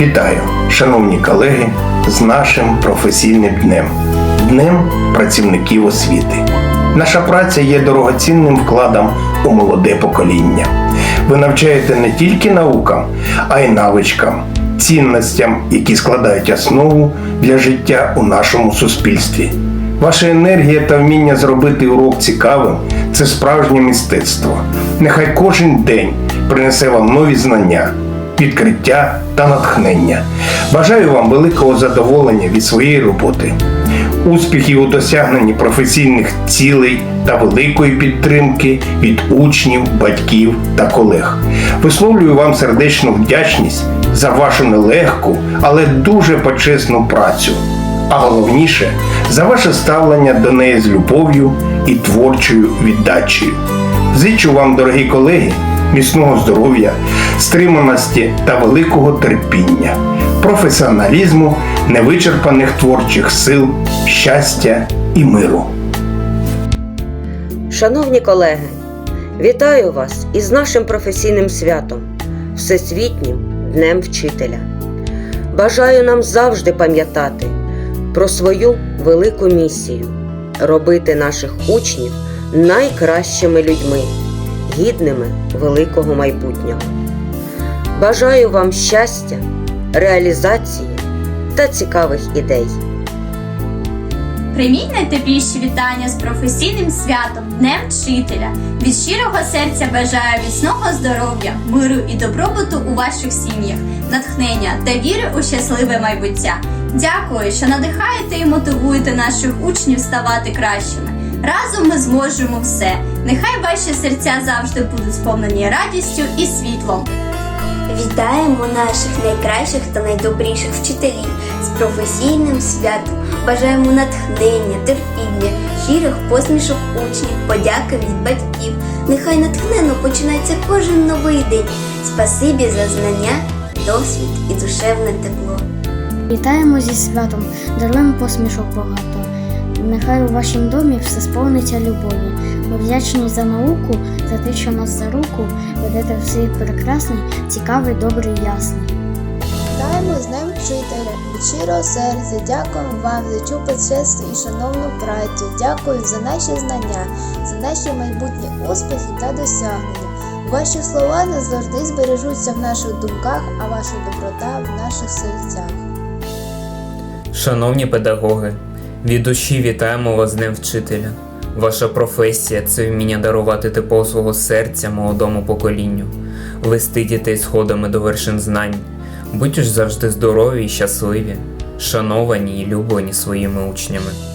Вітаю, шановні колеги, з нашим професійним днем Днем працівників освіти. Наша праця є дорогоцінним вкладом у молоде покоління. Ви навчаєте не тільки наукам, а й навичкам, цінностям, які складають основу для життя у нашому суспільстві. Ваша енергія та вміння зробити урок цікавим це справжнє мистецтво. Нехай кожен день принесе вам нові знання, відкриття та натхнення. Бажаю вам великого задоволення від своєї роботи, успіхів у досягненні професійних цілей та великої підтримки від учнів, батьків та колег. Висловлюю вам сердечну вдячність за вашу нелегку, але дуже почесну працю. А головніше за ваше ставлення до неї з любов'ю і творчою віддачею. Зичу вам, дорогі колеги, міцного здоров'я, стриманості та великого терпіння, професіоналізму, невичерпаних творчих сил, щастя і миру. Шановні колеги, вітаю вас із нашим професійним святом, Всесвітнім Днем Вчителя. Бажаю нам завжди пам'ятати про свою велику місію робити наших учнів найкращими людьми, гідними великого майбутнього. Бажаю вам щастя, реалізації та цікавих ідей. Прийміть найтепліші вітання з професійним святом Днем Вчителя. Від щирого серця бажаю міцного здоров'я, миру і добробуту у ваших сім'ях, натхнення та віри у щасливе майбуття. Дякую, що надихаєте і мотивуєте наших учнів ставати кращими. Разом ми зможемо все. Нехай ваші серця завжди будуть сповнені радістю і світлом. Вітаємо наших найкращих та найдобріших вчителів з професійним святом. Бажаємо натхнення, терпіння, щирих посмішок учнів, подяки від батьків. Нехай натхненно починається кожен новий день. Спасибі за знання, досвід і душевне тепло. Вітаємо зі святом, даруємо посмішок багато. Нехай у вашім домі все сповниться любові. Ми вдячні за науку, за те, що нас за руку ведете в світ прекрасний, цікавий, добрий, ясний. Вітаємо з Днем Вчителя від щирого серця. Дякуємо вам за цю почесну і шановну працю. Дякую за наші знання, за наші майбутні успіхи та досягнення. Ваші слова назавжди збережуться в наших думках, а ваша доброта в наших серцях. Шановні педагоги, від душі вітаємо вас з Днем Вчителя. Ваша професія це вміння дарувати тепло свого серця молодому поколінню, вести дітей сходами до вершин знань. Будьте ж завжди здорові і щасливі, шановані і люблені своїми учнями.